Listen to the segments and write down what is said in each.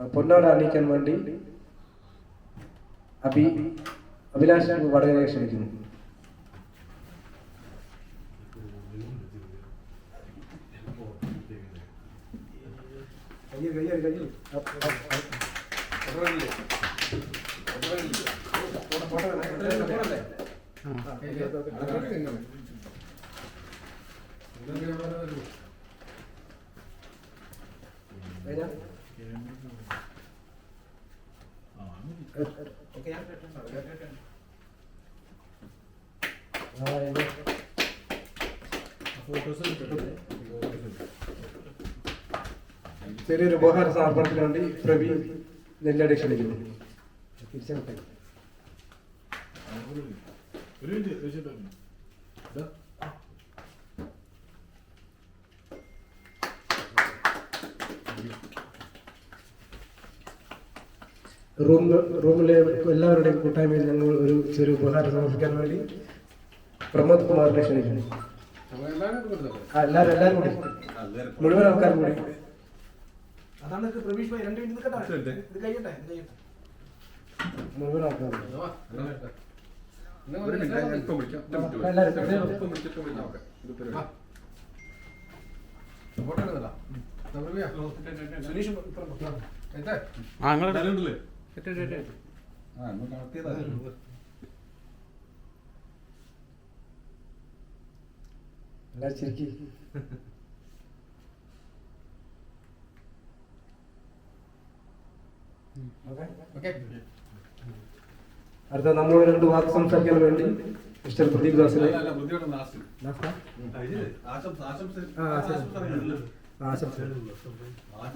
പൊന്നാട അണിയിക്കാൻ വേണ്ടി അഭി അഭിലാഷ് വടകരയെ ക്ഷണിക്കുന്നു. ചെറിയൊരു ഉപഹാര സമർപ്പണത്തിന് വേണ്ടി പ്രവി നെല്ലടി ക്ഷണിക്കുന്നു. തിരിച്ചെടുത്തേ ഒരു മിനിറ്റ് റൂം റൂമിലെ എല്ലാവരുടെയും കൂട്ടായ്മയിൽ ഞങ്ങൾ ഒരു ചെറിയ ഉപഹാരം സമർപ്പിക്കാൻ വേണ്ടി പ്രമോദ് കുമാറിനെ ക്ഷണിക്കുന്നു. എല്ലാവരും എല്ലാവരും കൂടി. മുഴുവൻ ആൾക്കാരും കൂടി. അതാണ് പ്രവീഷ് ഭായി. രണ്ട് മിനിറ്റ് നിൽക്കട്ടെ? ഇത് കഴിയട്ടെ? മുഴുവൻ ആൾക്കാരും സുനീഷ് അടുത്ത നമ്മൾ രണ്ട് വാക്ക് സംസാരിക്കാൻ വേണ്ടി മിസ്റ്റർ പ്രദീപ് ദാസിനെ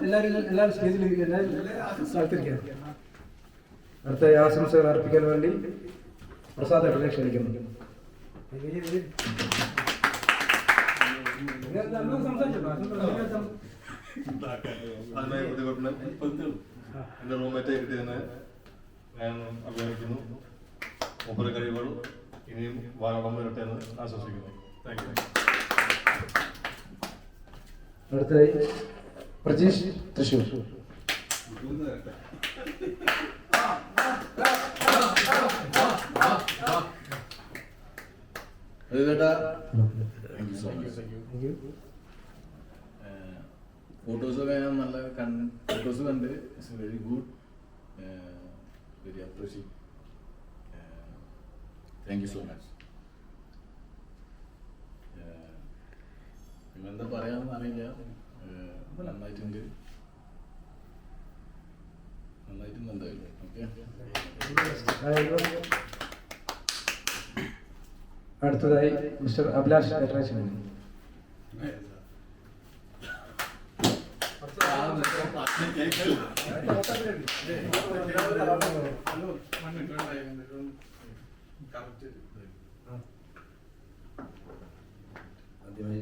എല്ലാവരും എല്ലാവരും സ്റ്റേജിൽ. എല്ലാവരും അടുത്ത ആശംസകൾ അർപ്പിക്കാൻ വേണ്ടി പ്രസാദ് ഏട്ടനെ ക്ഷണിക്കുന്നു. എന്റെ റൂംമേറ്റ് കിട്ടിയതിന് ഞാൻ അഭിനയിക്കുന്നു മൂപ്പര് കഴിവുകൾ ഇനിയും വളർന്നു വരട്ടെ എന്ന് ആശ്വസിക്കുന്നു താങ്ക് യു അടുത്തതായി പ്രജീഷ് തൃശൂർ ഫോട്ടോസൊക്കെ ഞാൻ നല്ല ഫോട്ടോസ് കണ്ട് it's very good very appreciate thank you so much എന്താ പറയാമെന്ന് അറിയില്ല. നന്നായിട്ടുണ്ട്. നന്നായിട്ടുണ്ട് എന്തായാലും. ഓക്കെ. അടുത്തതായി മിസ്റ്റർ അഭിലാഷ് നടരാജൻ ആദ്യമായി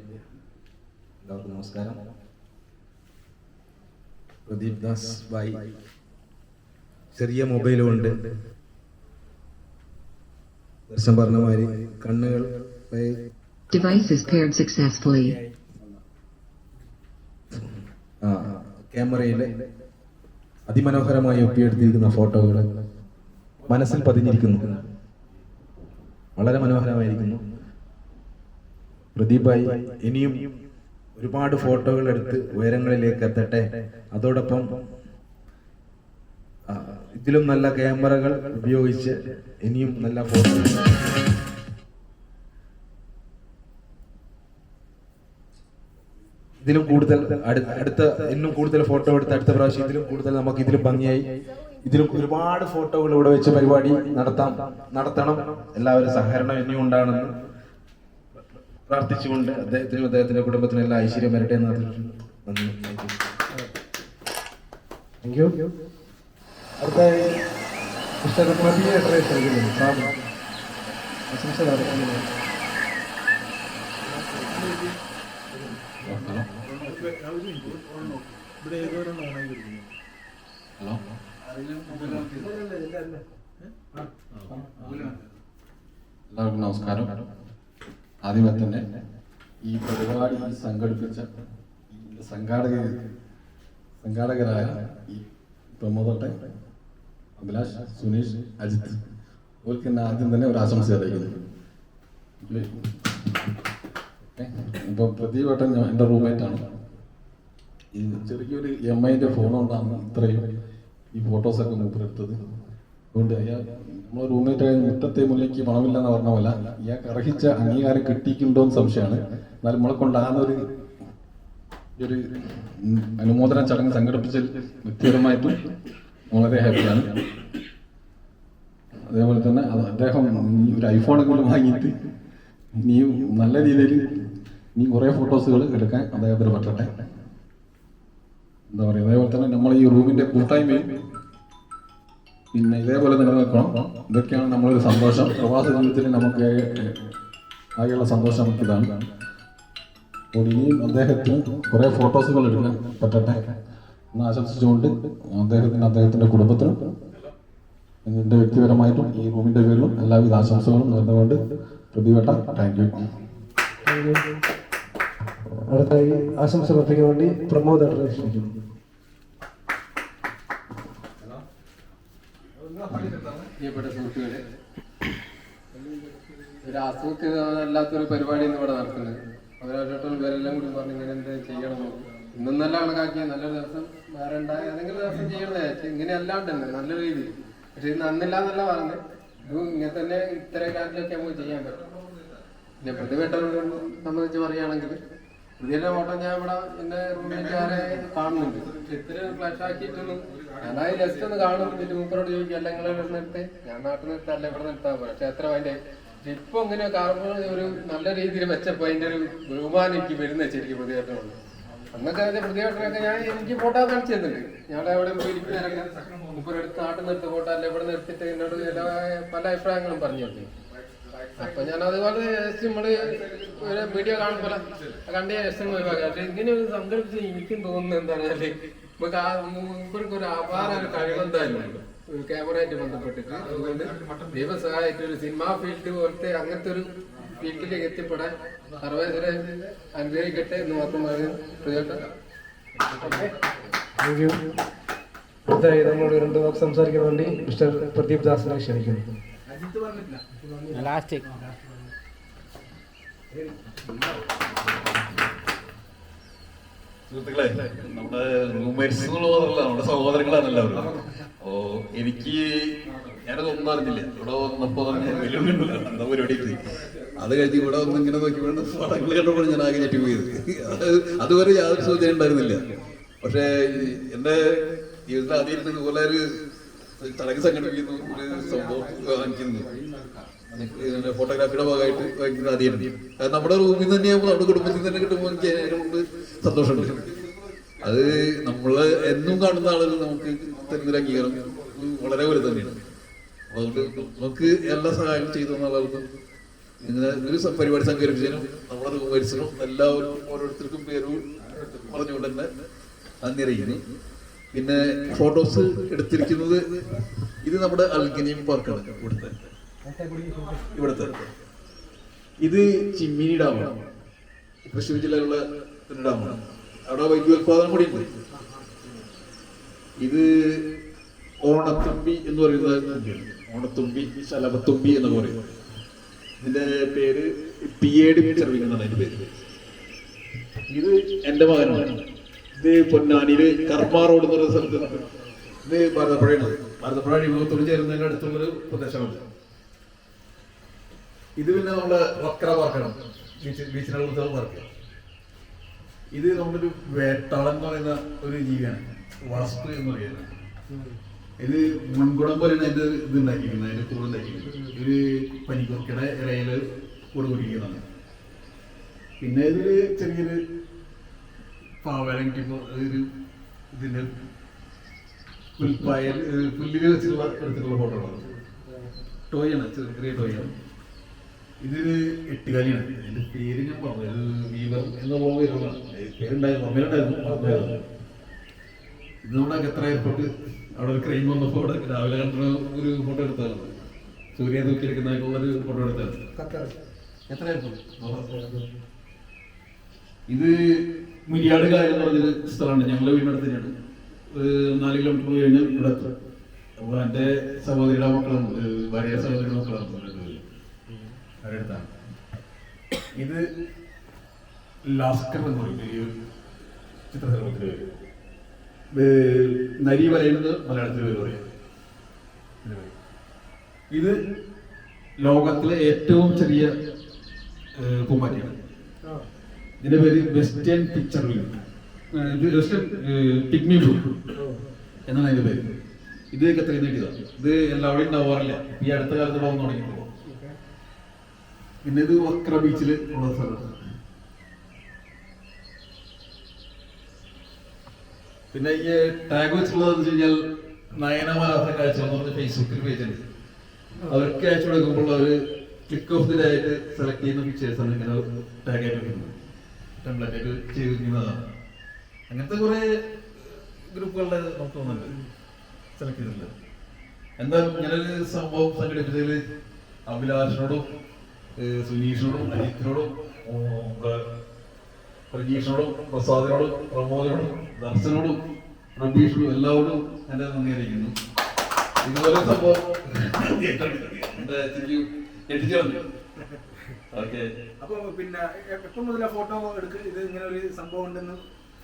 എല്ലാവർക്കും നമസ്കാരം. പ്രദീപ് ദാസ് ബായി ചെറിയ മൊബൈൽ കൊണ്ട് പറഞ്ഞ മാതിരി കണ്ണുകൾ. ആ ക്യാമറയിലെ അതിമനോഹരമായി ഒപ്പിയെടുത്തിരിക്കുന്ന ഫോട്ടോകൾ മനസ്സിൽ പതിഞ്ഞിരിക്കുന്നു. വളരെ മനോഹരമായിരിക്കുന്നു. പ്രദീപായി ഇനിയും ഒരുപാട് ഫോട്ടോകൾ എടുത്ത് ഉയരങ്ങളിലേക്ക് എത്തട്ടെ. അതോടൊപ്പം ഇതിലും നല്ല ക്യാമറകൾ ഉപയോഗിച്ച് ഇനിയും നല്ല ഫോട്ടോ. ഇതിലും കൂടുതൽ അടുത്ത ഇന്നും കൂടുതൽ ഫോട്ടോ എടുത്ത് അടുത്ത പ്രാവശ്യം ഇതിലും കൂടുതൽ നമുക്ക് ഇതിലും ഭംഗിയായി. ഇതിലും ഒരുപാട് ഫോട്ടോകൾ ഇവിടെ വെച്ച് പരിപാടി നടത്താം. നടത്തണം. എല്ലാവരും സഹകരണം ഇനിയും ഉണ്ടാകണമെന്ന് പ്രാർത്ഥിച്ചുകൊണ്ട് അദ്ദേഹത്തിനും അദ്ദേഹത്തിന്റെ കുടുംബത്തിനും എല്ലാ ഐശ്വര്യം വരട്ടെ എന്ന്. നന്ദി. താങ്ക് യു അടുത്തതായി മിസ്റ്റർ ഏട്ടനെ ക്ഷണിക്കുന്നു സാബ് ആശംസകൾ അർപ്പിക്കുന്നു ഇവിടെ ഏതോ ഒരെണ്ണം ഓണായി ഇരിക്കുന്നു. ഹലോ. എല്ലാവർക്കും നമസ്കാരം. ആദ്യമേ തന്നെ ഈ പരിപാടി സംഘടിപ്പിച്ച സംഘാടക സംഘാടകരായ ഈ പ്രമോദട്ടെ അഭിലാഷ് സുനീഷ് അജിത്. അവർക്ക് തന്നെ ആദ്യം തന്നെ ഒരു ആശംസ അറിയിക്കുന്നു. ഇപ്പോൾ പ്രദീപ് ഏട്ടൻ എന്റെ എന്റെ റൂംമേറ്റാണ് ഈ ചെറിയൊരു എം ഐന്റെ ഫോൺ കൊണ്ടാണ് ഇത്രയും ഈ ഫോട്ടോസൊക്കെ മൂപ്പരെടുത്തത് അതുകൊണ്ട് അയാൾ നമ്മളെ റൂംമേറ്റ് മുറ്റത്തെ മുല്ലയ്ക്ക് പണമില്ലെന്ന് പറഞ്ഞ പോലെ ഇയാൾക്ക് അർഹിച്ച അംഗീകാരം കിട്ടിയിട്ടുണ്ടോ എന്ന് സംശയമാണ്. എന്നാലും നമ്മളെ കൊണ്ടാകുന്ന ഒരു അനുമോദന ചടങ്ങ് സംഘടിപ്പിച്ചതിൽ വ്യക്തിപരമായിട്ടും. വളരെ ഹാപ്പിയാണ് അതേപോലെ തന്നെ അദ്ദേഹം ഒരു ഐഫോൺ കൂടെ വാങ്ങിയിട്ട് നീ നല്ല രീതിയിൽ നീ കുറേ ഫോട്ടോസുകൾ എടുക്കാൻ അദ്ദേഹത്തിന് പറ്റട്ടെ. എന്താ പറയുക അതേപോലെ തന്നെ നമ്മൾ ഈ റൂമിന്റെ കൂട്ടായ്മയും പിന്നെ ഇതേപോലെ നിലനിൽക്കണം. ഇതൊക്കെയാണ് നമ്മളൊരു സന്തോഷം. പ്രവാസ ജീവിതത്തിൽ നമുക്ക് ആകെയുള്ള സന്തോഷം നമുക്ക് ഇതാണ്. അപ്പോൾ ഇനിയും അദ്ദേഹത്തിന് കുറേ ഫോട്ടോസുകൾ എടുക്കാൻ പറ്റട്ടെ. എന്ന് ആശംസിച്ചുകൊണ്ട് അദ്ദേഹത്തിന് അദ്ദേഹത്തിന്റെ കുടുംബത്തിനും എന്റെ വ്യക്തിപരമായിട്ടും ഈ ഭൂമിന്റെ പേരിലും എല്ലാവിധ ആശംസകളും നേർന്നുകൊണ്ട് പ്രതിവട്ട താങ്ക് യു അടുത്തായി ആശംസ അർപ്പിക്കാൻ വേണ്ടി പ്രമോദ് ക്ഷണിക്കുന്നു പ്രിയപ്പെട്ട സുഹൃത്തുക്കളെ ഒരു പരിപാടി ഇന്ന് ഇവിടെ നടത്തുന്നത് അവരോട്ടം പേരെല്ലാം കൂടി പറഞ്ഞ് ഇങ്ങനെ എന്ത് ചെയ്യണം ഇന്നും നല്ല കണക്കാക്കിയ നല്ലൊരു ദിവസം വേറെ ഉണ്ടായ ഏതെങ്കിലും ദിവസം ചെയ്യണത്. ഇങ്ങനെ അല്ലാണ്ട് തന്നെ നല്ല രീതിയിൽ. പക്ഷെ ഇത് നന്നില്ല എന്നല്ല പറഞ്ഞത്. ഇത് ഇങ്ങനെ തന്നെ ഇത്ര കാലത്തിലൊക്കെ നമുക്ക് ചെയ്യാൻ പറ്റും. പിന്നെ പ്രതിപേട്ടവരെ സംബന്ധിച്ച് പറയുകയാണെങ്കിൽ പുതിയ ഓട്ടം ഞാൻ ഇവിടെ എന്റെ റൂമിലേക്കാരെ കാണുന്നുണ്ട്. പക്ഷെ ഇത്ര ഫ്ലാഷ് ആക്കിയിട്ടൊന്നും ഞാനായി ജസ്റ്റ് ഒന്ന് കാണും. എന്നിട്ട് മൂപ്പറോട് ചോദിക്കും അല്ല നിങ്ങളെ ഇവിടെ നിർത്തേ. ഞാൻ നാട്ടിൽ അല്ല ഇവിടെ നിർത്താൻ പോലെ പക്ഷെ എത്ര അതിന്റെ ഇപ്പൊ ഇങ്ങനെ കാണുമ്പോൾ ഒരു നല്ല രീതിയിൽ മെച്ചപ്പോ അതിന്റെ ഒരു ബഹുമാനം എനിക്ക് വരുന്ന ശരിക്കും പ്രതികരണമുണ്ട് അന്നൊക്കെ അതിന്റെ പ്രതികരണമൊക്കെ ഞാൻ എനിക്ക് ഫോട്ടോ കാണിച്ചു തന്നിട്ടുണ്ട്. ഞങ്ങളുടെ പോയി ഇരിക്കുന്നവരൊക്കെ മൂപ്പരെടുത്ത് നാട്ടിൽ നിർത്തി ഫോട്ടോ അല്ല ഇവിടെ നിർത്തിയിട്ട് എന്നോട് എല്ലാ പല അഭിപ്രായങ്ങളും പറഞ്ഞു കൊടുത്തു അപ്പൊ ഞാൻ അതുപോലെ നമ്മൾ ഒരു വീഡിയോ കാണുമ്പോൾ കണ്ട രസം ഒഴിവാക്കാം. ഇങ്ങനെ ഒരു സംഘടിപ്പിച്ച് എനിക്കും തോന്നുന്നത് എന്താ പറഞ്ഞാൽ നമുക്ക് ആ ഒരു അപാര ഒരു കഴിവെന്തായാലും ക്യാമറയായിട്ട് ബന്ധപ്പെട്ടിട്ട് അതുകൊണ്ട് ദൈവസഹായിട്ട് ഒരു സിനിമാ ഫീൽഡ് പോലത്തെ അങ്ങനത്തെ ഒരു ഫീൽഡിലേക്ക് എത്തിപ്പെടാൻ സർവേശ്വരെ അനുഗ്രഹിക്കട്ടെ എന്ന് മാത്രം പറയുന്നു നമ്മളോട് രണ്ട് വാക്ക് സംസാരിക്കാൻ വേണ്ടി മിസ്റ്റർ പ്രദീപ് ദാസിനെ ക്ഷണിക്കുന്നു. സുഹൃത്തുക്കളെ നമ്മുടെ എന്നുള്ളതല്ല നമ്മുടെ സഹോദരങ്ങളാണ് എല്ലാവരും. ഓ എനിക്ക് ഞാനത് അറിഞ്ഞില്ല. ഇവിടെ വന്നപ്പോ തന്നെ വെല്ലുവിളി എന്താ പരിപാടി അത് കഴിഞ്ഞ് ഇവിടെ വന്ന് ഇങ്ങനെ നോക്കി വേണ്ട പടങ്ങൾ കണ്ടപ്പോൾ ഞാൻ ആകെ ഞെട്ടി പോയത് അത് അതുവരെ യാതൊരു സൂചന ഉണ്ടായിരുന്നില്ല. പക്ഷെ എന്റെ ജീവിതത്തിൽ ആദ്യം ഇതുപോലെ ഒരു ചടങ്ങ് സംഘടിപ്പിക്കുന്നു ഒരു സംഭവം ഫോട്ടോഗ്രാഫിയുടെ ഭാഗമായിട്ട് വാങ്ങിക്കുന്ന ആദ്യമായിട്ട് അത് നമ്മുടെ റൂമിൽ നിന്ന് തന്നെയാകുമ്പോൾ നമ്മുടെ കുടുംബത്തിൽ തന്നെ കിട്ടുമ്പോൾ എനിക്ക് അതിനോട് സന്തോഷമുണ്ട്. അത് നമ്മൾ എന്നും കാണുന്ന ആളുകൾ നമുക്ക് തരുന്നൊരു അംഗീകാരം വളരെ വലുത് തന്നെയാണ്. അതുകൊണ്ട് നമുക്ക് എല്ലാ സഹായവും ചെയ്തു തന്ന ആളുകൾക്കും ഇങ്ങനെ ഒരു പരിപാടി സംഘടിപ്പിച്ചതിനും നമ്മുടെ റൂമേഴ്സിനും എല്ലാവരും ഓരോരുത്തർക്കും പേര് പറഞ്ഞുകൊണ്ട് തന്നെ നന്ദി അറിയിക്കുന്നു പിന്നെ ഫോട്ടോസ് എടുത്തിരിക്കുന്നത് ഇത് നമ്മുടെ അൽഗനിയം പാർക്കാണ് ഇവിടുത്തെ. ഇവിടുത്തെ. ഇത് ചിമ്മിനി ഡാമാണ്. തൃശ്ശൂർ ജില്ലയിലുള്ള ഡാമാണ്. അവിടെ വൈദ്യുതോത്പാദനം കൂടി ഉണ്ട് ഇത് ഓണത്തമ്പി എന്ന് പറയുന്ന ഓണത്തുമ്പി ശലഭത്തുമ്പി എന്ന് പറയും. ഇതിന്റെ പേര് പി എ ഡി അതിന്റെ പേര്. ഇത് എന്റെ മകനാണ്. ഇത് പൊന്നാനിയിൽ കർമ്മ റോഡ് എന്ന് പറയുന്ന സ്ഥലത്ത് ഇത് ഭാരതപ്പുഴയാണ്. ഭാരതപ്പുഴ അഴിമുഖത്തോട് ചേരുന്നതിന്റെ അടുത്തുള്ളൊരു പ്രദേശമാണ്. ഇത് പിന്നെ നമ്മുടെ വക്ര പാർക്കാണ്. ബീച്ച് ബീച്ചിനടുത്തുള്ള പാർക്ക് ഇത് നമ്മുടെ ഒരു വേട്ടാളൻ എന്ന് പറയുന്ന ഒരു ജീവിയാണ്. വാസ്തു എന്ന് പറയുന്നത്. ഇത് മുൻകുടം പോലെയാണ് അതിന്റെ ഇത് ഉണ്ടാക്കിയിരിക്കുന്നത് അതിന്റെ കൂട് ഉണ്ടാക്കിയിരിക്കുന്നത്. ഒരു പനിക്കുറക്കയുടെ ഇറയിൽ കൂട് കുടിക്കുന്നതാണ് പിന്നെ ഇതിൽ ചെറിയൊരു പാവലം ഒരു ഇതിന്റെ പുൽപ്പായ പുല്ലിൽ വെച്ചിട്ടുള്ള എടുത്തിട്ടുള്ള ഫോട്ടോകളാണ് ടോയാണ് ചെറിയ ടോയാണ്. ഇതൊരു എട്ടുകാലിയാണ്. ഇതിന്റെ പേര് ഞാൻ പറഞ്ഞു ഇത് വീവർ എന്നുള്ള പേരുള്ളതാണ് പേരുണ്ടായിരുന്നു അമ്മയുണ്ടായിരുന്നു. ഇത് നമ്മുടെ എത്ര എയർപോർട്ട് അവിടെ ഒരു ക്രൈം വന്നപ്പോൾ രാവിലെ കണ്ട ഒരു ഫോട്ടോ എടുത്തതാണ് സൂര്യ നോക്കിയിരിക്കുന്നതിനുള്ള ഒരു ഫോട്ടോ എയർപോർട്ട് ഇത് മുരിയാട് കായൽ എന്ന് പറഞ്ഞൊരു സ്ഥലമാണ് ഞങ്ങളുടെ വീടിനടുത്ത് തന്നെയാണ് നാല് കിലോമീറ്റർ പോയി കഴിഞ്ഞാൽ ഇവിടെ എത്തും. അപ്പോൾ എന്റെ സഹോദരിയുടെ മക്കളും ഭാര്യ സഹോദരിയുടെ മക്കളും അവരുടെ അടുത്താണ്. ഇത് ലാസ്കർ എന്ന് പറയും ഈ നരി പറയുന്നത് മലയാളത്തിൽ പറയും. ഇത് ലോകത്തിലെ ഏറ്റവും ചെറിയ പൂമ്പാറ്റയാണ്. ഇതിന്റെ പേര് western picture western pygmy blue എന്നാണ് അതിന്റെ പേര്. ഇത് എത്രയും നീട്ടിയതാണ് ഇത് എല്ലാവരും ഉണ്ടാവാറില്ല ഈ അടുത്ത കാലത്ത് പോകാൻ തുടങ്ങിയിട്ടുള്ളൂ പിന്നെ ഇത് വക്ര ബീച്ചിൽ ഉള്ള സ്ഥലമാണ്. പിന്നെ ഈ ടാഗ് വെച്ചിട്ടുള്ളത് വെച്ച് കഴിഞ്ഞാൽ നയനമാരാത്ത കാഴ്ച എന്ന് പറഞ്ഞ ഫേസ്ബുക്കിൽ പേജ് ഉണ്ട്. അവർക്ക് അയച്ചു കൊടുക്കുമ്പോൾ അവർ ക്ലിക്ക് ഓഫ് ദി ആയിട്ട് സെലക്ട് ചെയ്യുന്ന പിക്ചേഴ്സ് ആണ് ഇങ്ങനെ ടാഗ് ആയിട്ട് ചെയ്തിരിക്കുന്നതാണ്. അങ്ങനത്തെ കുറെ ഗ്രൂപ്പുകളുടെ നമുക്ക് തോന്നുന്നുണ്ട് സെലക്ട് ചെയ്തിട്ടുണ്ട്. എന്തായാലും ഇങ്ങനൊരു സംഭവം സംഘടിപ്പിച്ചതിൽ അഭിലാഷിനോടും സുനീഷിനോടും അജിത്തിനോടും പ്രജീഷിനോടും പ്രസാദിനോടും പ്രമോദിനോടും ദർശനോടും പ്രബീഷിനോടും എല്ലാവരോടും എന്റെ നന്ദി അറിയിക്കുന്നു. ഇതുപോലെ സംഭവം എന്റെ എത്തിച്ചു ഓക്കെ. അപ്പൊ പിന്നെ എപ്പം മുതലാ ഫോട്ടോ എടുക്ക്? ഇത് ഇങ്ങനെ ഒരു സംഭവം ഉണ്ടെന്ന്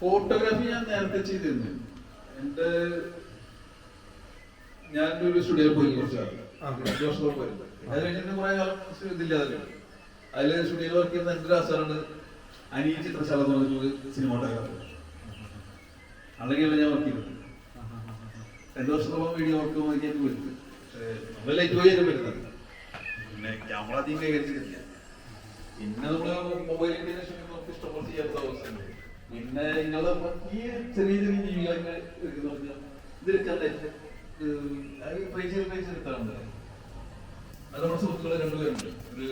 ഫോട്ടോഗ്രാഫി ഞാൻ നേരത്തെ ചെയ്തിരുന്നു. എന്റെ ഞാൻ ഒരു സ്റ്റുഡിയോ പോയി കുറച്ച് കാലം അഞ്ച് വർഷത്തോളം പോയിരുന്നു. അത് കഴിഞ്ഞിട്ട് കുറെ കാലം ഇതില്ലാതെ അതിൽ സ്റ്റുഡിയോയിൽ വർക്ക് ചെയ്യുന്ന എന്റെ ഒരു ആസാറാണ് അനിയ ചിത്രശാല തുറന്നിട്ടുള്ള സിനിമാട്ടോഗ്രാഫർ അല്ലെങ്കിൽ ഞാൻ വർക്ക് ചെയ്തത്. രണ്ടു വർഷത്തോളം വീഡിയോ വർക്ക് നോക്കിയാൽ വരുന്നത് നമ്മൾ എൻജോയ് ചെയ്ത് വരുന്നത്. പിന്നെ ക്യാമറ അധികം കൈകരിച്ചിട്ടില്ല പിന്നെ നമ്മൾ മൊബൈലിന്റെ നമുക്ക് ഇഷ്ടംപോലെ ചെയ്യാത്ത അവസ്ഥയുണ്ട്. പിന്നെ നിങ്ങൾ ഈ ചെറിയ ചെറിയ ജീവികളൊക്കെ ഇതെടുക്കാതെ അത് നമ്മുടെ സുഹൃത്തുക്കളെ രണ്ടുപേരുണ്ട്. ഒരു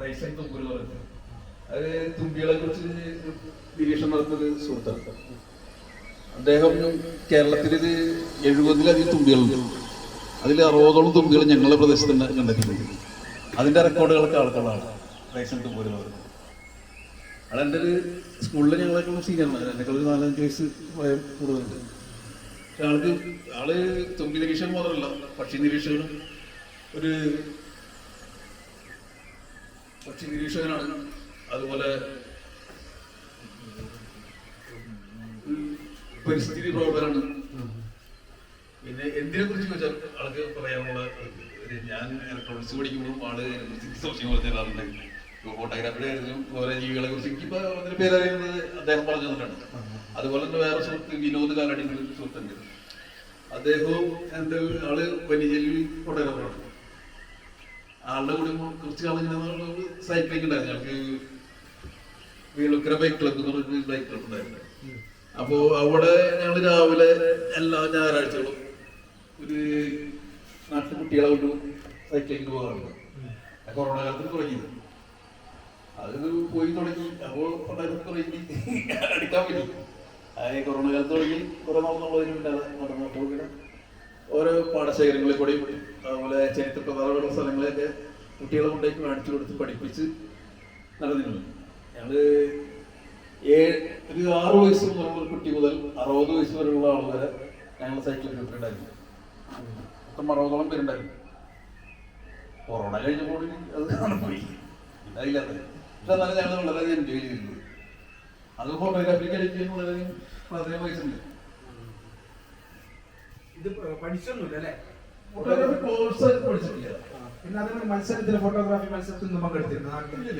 റൈസ് ആൻഡ് തുമ്പൂര് പറയുന്നത് അത് തുമ്പികളെ കുറിച്ച് നിരീക്ഷണം നടത്തുന്നത് സുഹൃത്താണ്. അദ്ദേഹം കേരളത്തിൽ ഇത് എഴുപതിലധികം തുമ്പികളുണ്ട്. അതിൽ അറുപതോളം തുമ്പികൾ ഞങ്ങളുടെ പ്രദേശത്ത് കണ്ടെത്തിയിട്ടുണ്ട്. അതിന്റെ റെക്കോർഡുകളൊക്കെ ആൾക്കുള്ളതാണ് റേഷൻ തുമ്പൂര് പറയുന്നത് എന്റെ ഒരു സ്കൂളിൽ ഞങ്ങളൊക്കെ സീനിയറാണ് എന്നെക്കാൾ ഒരു നാലഞ്ച് വയസ്സ് പ്രായം കൂടുതലുണ്ട്. പക്ഷെ ആൾക്ക് ആൾ തുമ്പി നിരീക്ഷകൻ മാത്രമല്ല പക്ഷി നിരീക്ഷകനും ഒരു പക്ഷി നിരീക്ഷകനാണ്. അതുപോലെ പരിസ്ഥിതി പ്രവർത്തനമാണ് പിന്നെ എന്തിനെ കുറിച്ച് ചോദിച്ചാൽ ആൾക്ക് പറയാനുള്ള ഞാൻ ഇലക്ട്രോണിക്സ് പഠിക്കുമ്പോഴും ആൾ അതിനെ കുറിച്ച് തരാറുണ്ട് ഫോട്ടോഗ്രാഫിയുടെ ഓരോ ജീവികളെ കുറിച്ച് എനിക്കിപ്പോ അതിന്റെ പേര് അറിയുന്നത് അദ്ദേഹം പറഞ്ഞു തന്നിട്ടുണ്ട് അതുപോലെ തന്നെ വേറെ സുഹൃത്ത് വിനോദ് കാലടി എന്നൊരു സുഹൃത്തുണ്ട്. അദ്ദേഹവും എന്റെ ആൾ വന്യജീവി ഫോട്ടോഗ്രാഫറാണ് ആളുടെ കൂടെ കുറച്ച് കാലം ഇങ്ങനെ ഉണ്ടായിരുന്നു. ഞങ്ങൾക്ക് വീളുക്കര ബൈക്ക് ക്ലബ് എന്ന് പറഞ്ഞ ബൈക്ക് ക്ലബ് ഉണ്ടായിരുന്നു അപ്പോ അവിടെ ഞങ്ങൾ രാവിലെ എല്ലാ ഞായറാഴ്ചകളും ഒരു നാട്ടിൽ കുട്ടികളെ കൊണ്ട് സൈക്കിളിങ് പോകാറുണ്ട് കൊറോണ കാലത്ത് തുടങ്ങിയത്. അത് പോയി തുടങ്ങി. അപ്പോൾ ഉണ്ടായിരുന്നു തുടങ്ങി അടുക്കാൻ പറ്റി. ഈ കൊറോണ കാലത്ത് തുടങ്ങി കുറെ നാൾ ഇല്ലാതെ നടന്നപ്പോൾ ഇങ്ങനെ ഓരോ പാടശേഖരങ്ങളിൽ കൂടെയും അതുപോലെ ചരിത്ര പ്രധാനപ്പെട്ട സ്ഥലങ്ങളെയൊക്കെ കുട്ടികളെ കൊണ്ടേക്ക് കാണിച്ചു കൊടുത്ത് പഠിപ്പിച്ച് നടന്നിരുന്നു. ഞങ്ങൾ ഏഴ് ഒരു ആറ് വയസ്സ് മുതലുള്ള കുട്ടി മുതൽ അറുപത് വയസ്സ് വരെയുള്ള ആളുകളെ ഞങ്ങൾ സൈക്കിൾ ഉണ്ടായിരുന്നു മൊത്തം അറുപതോളം പേരുണ്ടായിരുന്നു. കൊറോണ കഴിഞ്ഞപ്പോൾ അത് പോയി. അതില്ലാതെ പക്ഷെ എന്നാലും ഞങ്ങൾ വളരെയധികം എൻജോയ് ചെയ്തിരുന്നു അത് ഫോട്ടോഗ്രാഫിക്ക് അടിക്കാൻ വളരെയധികം പ്രാധാന്യം വയസ്സുണ്ട് ഇത് പഠിച്ചൊന്നുമില്ല അല്ലേ? ഫോട്ടോഗ്രാഫി കോഴ്സ് പഠിച്ചിട്ടില്ല. പിന്നെ അതേപോലെ മത്സരത്തിൽ ഫോട്ടോഗ്രാഫി മത്സരത്തിൽ നിന്ന് പങ്കെടുത്തിരുന്നു? ഒന്നും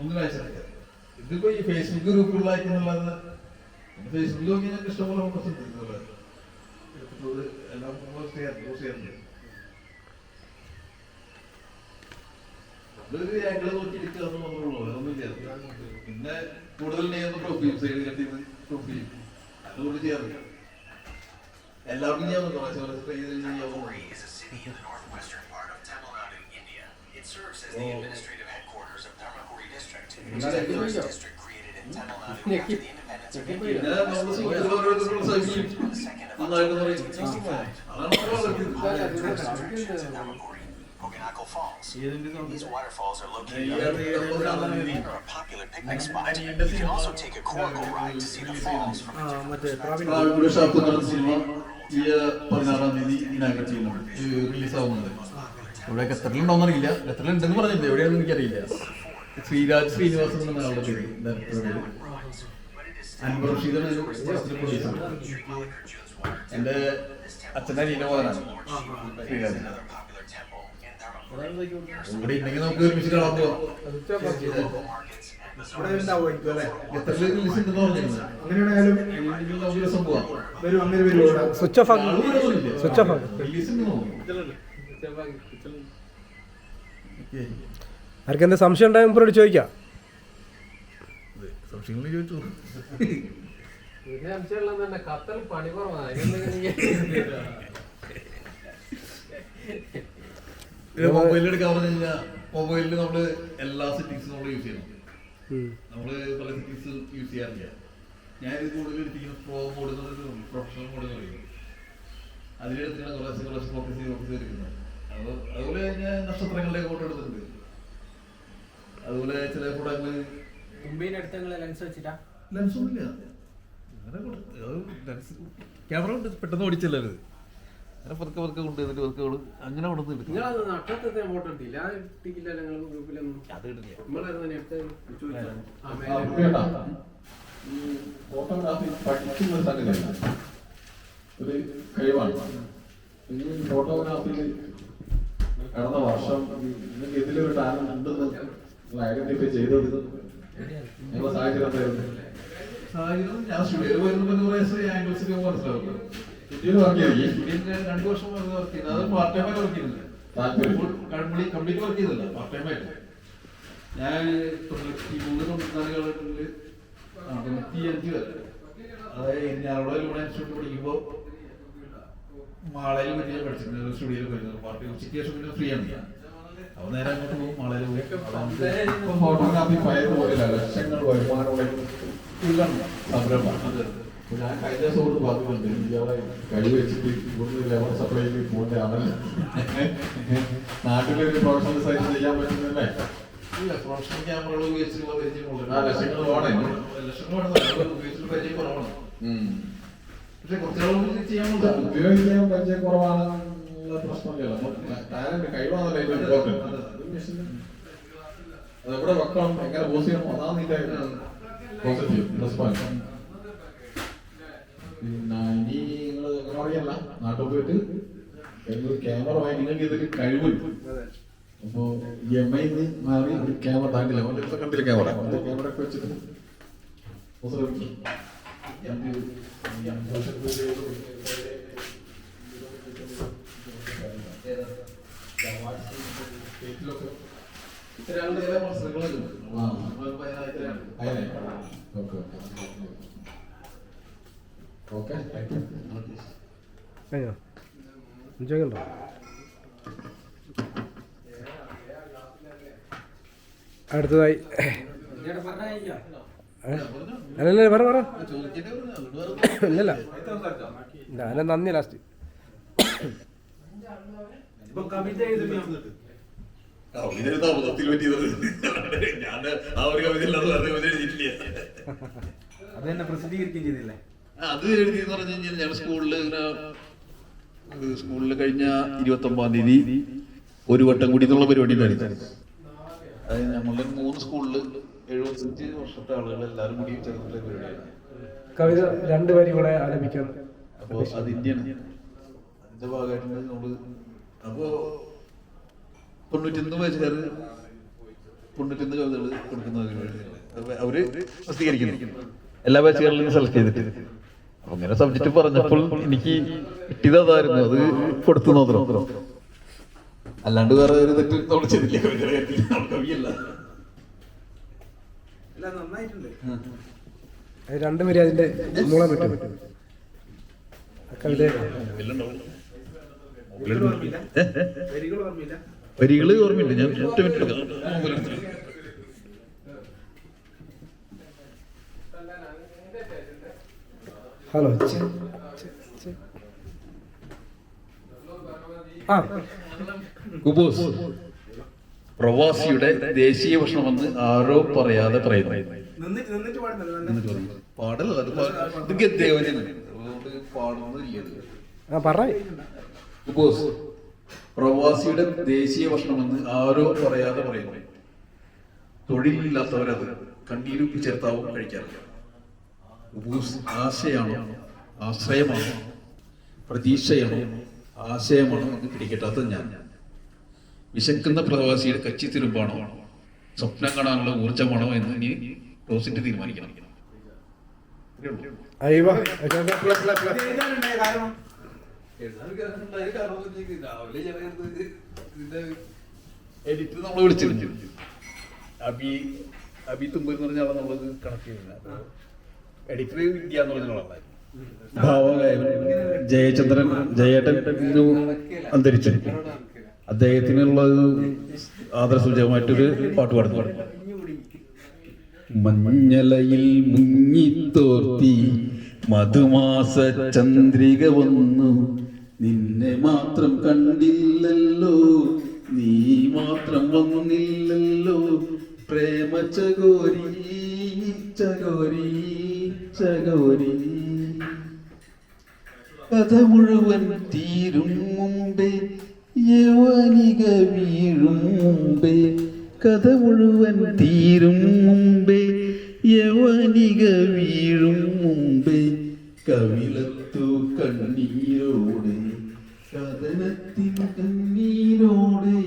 ഒന്നിനാഴ്ച ഇതിപ്പോ ഈ ഫേസ്ബുക്ക് ഗ്രൂപ്പുകളിലായിട്ടുള്ളത് ഫേസ്ബുക്കിൽ നോക്കി ഞങ്ങൾക്ക് ഇഷ്ടംപോലെ ഫോട്ടോസ് ഉണ്ട് ഇതുപോലെ എടുത്തിട്ടുള്ളത് എല്ലാം പോസ്റ്റ് ചെയ്യാൻ പോസ്റ്റ് ചെയ്യാറുണ്ട് അതൊരു ആംഗിൾ നോക്കി എടുക്കുക എന്ന് മാത്രമേ അതൊന്നും ചെയ്യാറില്ല പിന്നെ കൂടുതൽ ചെയ്യുന്ന പ്രൊഫൈൽ സൈഡ് കട്ട് പ്രൊഫൈൽ അതുകൊണ്ട് ചെയ്യാറില്ല എല്ലാവർക്കും ചെയ്യാൻ ചെയ്ത് ചെയ്യാവുന്ന is a city in the northwestern part of Tamil Nadu, India. It serves as the Oh. administrative headquarters Bunlar hep böyle yok. Ne ki? Neden olmasın ki? Dolar öyle durursa giyip. Bunlar dolara gitmesin mi? Anam dolarla gidip. Okanagan Falls. These waterfalls are located on the and are a popular picnic spot. You can also take a coracle ride to see the falls from a different perspective. ഇവിടെ ഖത്തറിലുണ്ടോന്നറിയില്ല. ഖത്തറിലുണ്ടെന്ന് പറഞ്ഞില്ല എവിടെയാണെന്ന് എനിക്കറിയില്ല. ശ്രീരാജ് ശ്രീനിവാസൻ എന്ന ആളുടെ പേര്. ഡയറക്ടറുടെ പേര്. അൻവർ റഷീദാണ് പടത്തിൽ പ്രൊഡ്യൂസർ എന്റെ അച്ഛന്റെ അനിയന്റെ മകനാണ് ശ്രീരാജ്. ഇവിടെ ഉണ്ടെങ്കിൽ നമുക്ക് ഒരുമിച്ച് കാണാൻ പോവാം. സ്വിച്ച് ഓഫ് ആക്കി. സ്വിച്ച് ഓഫ് ആക്കി റിലീസ് ഉണ്ട് തോന്നുന്നു ഓക്കേ. ആർക്കും എന്താ സംശയം ഉണ്ടാകും ഇവരോട് ചോദിക്കാം. സംശയങ്ങൾ ചോദിച്ചു. മൊബൈലിൽ എടുക്കാൻ പറഞ്ഞു കഴിഞ്ഞാൽ മൊബൈലിൽ നമ്മൾ എല്ലാ സെറ്റിങ്സും നമ്മൾ യൂസ് ചെയ്യണം. നമ്മൾ പല സെറ്റിങ്സ് യൂസ് ചെയ്യാറില്ല. ഞാൻ ഇത് കൂടുതൽ എടുത്തിരിക്കുന്ന പ്രോ മോഡ് പ്രൊഫഷണൽ മോഡ് എന്ന് പറയും. അതിലെടുത്തിട്ടാണ് കുറച്ച് കുറച്ച് ഫോക്കസ് ചെയ്ത് ഫോക്കസ് ചെയ്തിരിക്കുന്നത് അതുപോലെ ഞാൻ നക്ഷത്രങ്ങളുടെ ഫോട്ടോ എടുത്തിട്ടുണ്ട്. അതുപോലെ ചില ഫോട്ടോ ലെൻസ് വെച്ചിട്ടാ? ലെൻസ് ഒന്നുമില്ല അങ്ങനെ കൊടു- അത് ലെൻസ് ക്യാമറ കൊണ്ട് പെട്ടെന്ന് ഓടിച്ചല്ലത് അങ്ങനെ പതുക്കെ പതുക്കെ കൊണ്ട് എന്നിട്ട് കൊണ്ട് അങ്ങനെ കൊണ്ടു എടുക്കും നക്ഷത്രത്തെ ഫോട്ടോ എടുത്തില്ല? അത് ഗ്രൂപ്പിലൊന്നും അത്. ഇടില്ല നമ്മളായിരുന്നു തന്നെ എടുത്ത് ഫോട്ടോഗ്രാഫി പഠിക്കുന്ന ഒരു സംഗതിയല്ല ഒരു കഴിവാണ് ഫോട്ടോഗ്രാഫിയിൽ കടന്ന വർഷം നിങ്ങൾക്ക് ഇതിലൊരു ടാലന്റ് ഉണ്ടെന്ന് നിങ്ങൾ ഐഡന്റിഫൈ ചെയ്തത് നിങ്ങളുടെ സാഹചര്യം എന്തായിരുന്നു? സാഹചര്യം ഞാൻ സ്റ്റുഡിയോയിൽ വരുമ്പോൾ കുറേ ആംഗിൾസ് ഒക്കെ മനസ്സിലാവും ഇന്ത്യയിൽ വർക്ക് ചെയ്യും സ്റ്റുഡിയോയിൽ രണ്ട് വർഷം വർക്ക് ചെയ്യുന്നത് അത് പാർട്ട് ടൈം ആയിട്ട് വർക്ക് ചെയ്യുന്നില്ല താല്പര്യം കംപ്ലീറ്റ് കംപ്ലീറ്റ് വർക്ക് ചെയ്തില്ല. പാർട്ട് ടൈം ആയിട്ട്. ഞാൻ തൊണ്ണൂറ്റി മൂന്ന് തൊണ്ണൂറ്റിനാല് കാലഘട്ടത്തിൽ ആ, തൊണ്ണൂറ്റി അഞ്ച് വരെ. അതായത് ഇൻസ്റ്റിറ്റ്യൂട്ട് പഠിക്കുമ്പോൾ മാളയിൽ വീട്ടിൽ പഠിച്ചിട്ടുണ്ട് സ്റ്റുഡിയോയിൽ പോയിരുന്നത് പാർട്ടി ഉച്ചയ്ക്ക് ശേഷം പിന്നെ ഫ്രീ ആണ്. ഞാൻ അപ്പോൾ നേരെ അങ്ങോട്ട് പോകും മാളയിൽ പോയി. ഫോട്ടോഗ്രാഫി ഇപ്പൊ ഫോട്ടോഗ്രാഫി ലക്ഷങ്ങൾ ലക്ഷങ്ങൾ വരുമാനമുള്ള സംരംഭം. ഇപ്പൊ ഞാൻ കഴിഞ്ഞ സുഹൃത്ത് പറഞ്ഞിട്ടുണ്ട് ഇയാളെ കഴിവെച്ചിട്ട് ഇവിടുന്ന് ലേബർ സപ്ലൈയിൽ പോകേണ്ട ആളല്ല. നാട്ടിലൊരു പ്രൊഫഷണൽ സൈറ്റ് ചെയ്യാൻ പറ്റുന്നില്ലേ ഇല്ല പ്രൊഫഷണൽ ക്യാമറകൾ ഉപയോഗിച്ചുള്ള പരിചയമുള്ള ആ, ലക്ഷങ്ങൾ വേണം. ലക്ഷങ്ങൾ വേണം അത് പരിചയം കുറവാണ് പക്ഷെ കുറച്ചുകൂടെ ചെയ്യാൻ ഉപയോഗിക്കാൻ പരിചയം കുറവാണ് പ്രശ്നമില്ല ടാലന്റ് കഴിവാണല്ലോ ഏറ്റവും ഇമ്പോർട്ടന്റ് അതെവിടെ വെക്കണം? എങ്ങനെ പോസ് ചെയ്യണം? അതാണ് നിന്റെ പോസിറ്റീവ് പിന്നെ ഇനി നിങ്ങൾ അറിയല്ല നാട്ടിൽ പോയിട്ട് ഒരു ക്യാമറ വാങ്ങി നിങ്ങൾക്ക് ഇതിൽ കഴിവ്. അപ്പോ ഈ എം ഐ മാറി ഒരു ക്യാമറ താണ്ടില്ല കണ്ടില്ല ക്യാമറ ക്യാമറ ഒക്കെ വെച്ചിട്ട്. pose എടുക്കും. ഇത്തരം ചില മത്സരങ്ങളുണ്ട് ആ. നമ്മളിപ്പോ അതിനകത്ത് അതിനെ ഓക്കെ ഓക്കെ താങ്ക് യു കഴിഞ്ഞോ ചോദിക്കണ്ടോ അടുത്തതായി? അല്ലല്ല പറ പറ. ഇല്ലല്ല. ഞാനെ നന്ദി ലാസ്റ്റ്. ഞാൻ അത് തന്നെ പ്രസിദ്ധീകരിക്കുകയും ചെയ്തില്ലേ? ആ, എഴുതി എഴുതിയെന്ന് പറഞ്ഞു കഴിഞ്ഞാൽ ഞാൻ സ്കൂളിൽ ഇങ്ങനെ സ്കൂളിൽ കഴിഞ്ഞ ഇരുപത്തി ഒമ്പതാം തീയതി ഒരു വട്ടം കൂടി എന്നുള്ള പരിപാടി ഉണ്ടായിരുന്നു. അത് നമ്മളുടെ മൂന്ന് സ്കൂളിൽ എഴുപത്തഞ്ച് വർഷത്തെ ആളുകൾ എല്ലാവരും കൂടി ചേർന്നിട്ടുള്ള പരിപാടിയാണ്. കവിത രണ്ട് വരി കൂടെ ആലപിക്കാൻ അപ്പോൾ ഇന്ത്യയാണ്. അതിന്റെ ഭാഗമായിട്ടുണ്ട് നമ്മൾ അപ്പോ തൊണ്ണൂറ്റൊന്ന് വയസ്സുകാർ തൊണ്ണൂറ്റൊന്ന് കവിതകൾ കൊടുക്കുന്ന പരിപാടിയാണ്. അവർ പ്രസിദ്ധീകരിക്കുന്നു. എല്ലാ ബാച്ചുകളിലും സെലക്ട് ചെയ്തിട്ട്. അപ്പൊ അങ്ങനെ സബ്ജക്ട് പറഞ്ഞപ്പോൾ എനിക്ക് കിട്ടിയത് അതായിരുന്നു. അത് കൊടുത്തു നോക്കണം അല്ലാണ്ട് വേറെ ഒരു തെറ്റ് നമ്മൾ ചെയ്തില്ല. കവിതയുടെ കാര്യത്തിൽ. കവിയല്ല. അത് രണ്ട് വരി അതിന്റെ മൂളം പറ്റും കവിത വരികൾ ഓർമ്മയില്ല. ഞാൻ ഒറ്റ മിനിറ്റ് എടുക്കാം. ഹലോ ആ. കുബൂസ്. പ്രവാസിയുടെ ദേശീയ ഭക്ഷണമെന്ന് ആരോ പറയാതെ പറയുന്നു. പാടല്ല അത് ഇത് പ്രവാസിയുടെ ദേശീയ ഭക്ഷണമെന്ന് ആരോ പറയാതെ പറയുന്നു. തൊഴിലില്ലാത്തവരത് കണ്ണീരുപ്പി ചേർത്താവും കഴിക്കാറില്ല ആശയാണോ? ആശ്രയമാണോ? പ്രതീക്ഷയാണോ? ആശയമാണോ? എന്ന് പിടികിട്ടാത്തത് ഞാൻ. വിശക്കുന്ന പ്രവാസിയുടെ കച്ചിത്തിരുമ്പാണോ സ്വപ്നം കാണാനുള്ള ഊർജമാണോ എന്ന് ഇനി ടോസിറ്റ് തീരുമാനിക്കണം. അയ്യോ എഴുതാനുണ്ടായ കാരണം എഡിറ്റർ നമ്മളെ വിളിച്ചിരുന്നു. അബി അബി തുമ്പൂർ എന്ന് പറഞ്ഞ ആളെ നമ്മളത് കണക്ട് ചെയ്യുന്നില്ല എഡിറ്റർ ഇന്ത്യ എന്ന് പറഞ്ഞ ആളായിരുന്നു ഭാവഗായകൻ ജയചന്ദ്രൻ ജയേട്ടൻ അന്തരിച്ചു അദ്ദേഹത്തിനുള്ള ഒരു ആദരസൂചകമായിട്ടൊരു പാട്ട് പാടുന്നു. മഞ്ഞലയിൽ മുങ്ങിത്തോർത്തി മധുമാസ ചന്ദ്രിക വന്നു. നിന്നെ മാത്രം കണ്ടില്ലല്ലോ നീ മാത്രം വന്നില്ലല്ലോ. പ്രേമ ചകോരി ചകോരി ചകോരി. കഥ മുഴുവൻ തീരും മുമ്പേ യവനിക വീഴും മുമ്പേ കഥ മുഴുവൻ തീരും മുമ്പേ യവനിക വീഴും മുമ്പേ കവിളത്തു കണ്ണീരോടെ കഥനത്തിൻ കണ്ണീരോടെ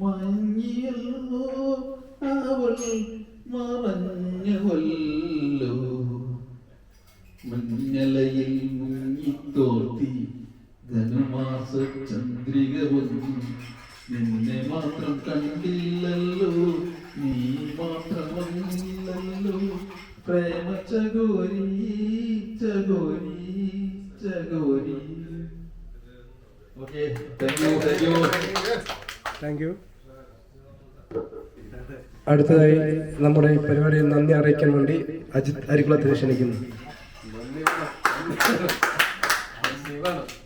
മഞ്ഞിയല്ലോ അവൾ മറഞ്ഞുവല്ലോ. മഞ്ഞലയിൽ മുങ്ങിത്തോർത്തി ധനുമാസ ചന്ദ്രിക നിന്നെ മാത്രം കണ്ടില്ലല്ലോ നീ മാത്രം വന്നില്ലല്ലോ പ്രേമ ചകോരി ചകോരി ചകോരി. Okay thank you thank you അടുത്തതായി നമ്മുടെ ഈ പരിപാടിയിൽ നന്ദി അറിയിക്കാൻ വേണ്ടി അജിത് അരിക്കുളത്തിന് ക്ഷണിക്കുന്നു അജിത്ത് ആയിരിക്കും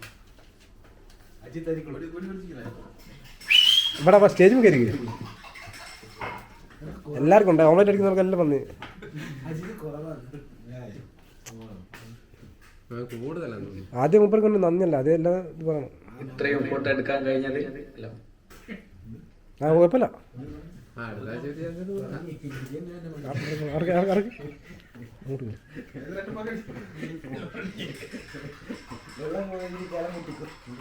ഇവിടെ അപ്പൊ സ്റ്റേജിൽ കയറി എല്ലാവർക്കും ഉണ്ട്. ഓംലെറ്റ് അടിക്കുന്നവർക്ക് എല്ലാം വന്ന്. ആദ്യം മുപ്പർക്ക് കൊണ്ട് നന്ദിയല്ല അതേ എല്ലാം ഇത് പറയണം ഇത്രയും ഫോട്ടോ എടുക്കാൻ കഴിഞ്ഞാൽ ആ കുഴപ്പമില്ല.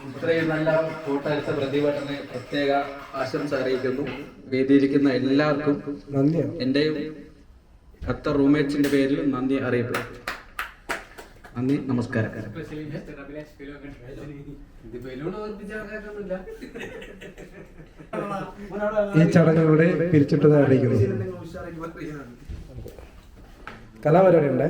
ഇത്രയും നല്ല കൂട്ടാഴ്ച പ്രതിഭട്ടന് പ്രത്യേക ആശംസ അറിയിക്കുന്നു. വേദിയിരിക്കുന്ന എല്ലാവർക്കും എന്റെയും അത്ത റൂംമേറ്റ്സിന്റെ പേരിലും നന്ദി അറിയിക്കുന്നു നന്ദി നമസ്കാരം ഈ ചടങ്ങുകളുടെ പിരിച്ചിട്ടത് അറിയിക്കുന്നു കലാപരിപാടി ഉണ്ട്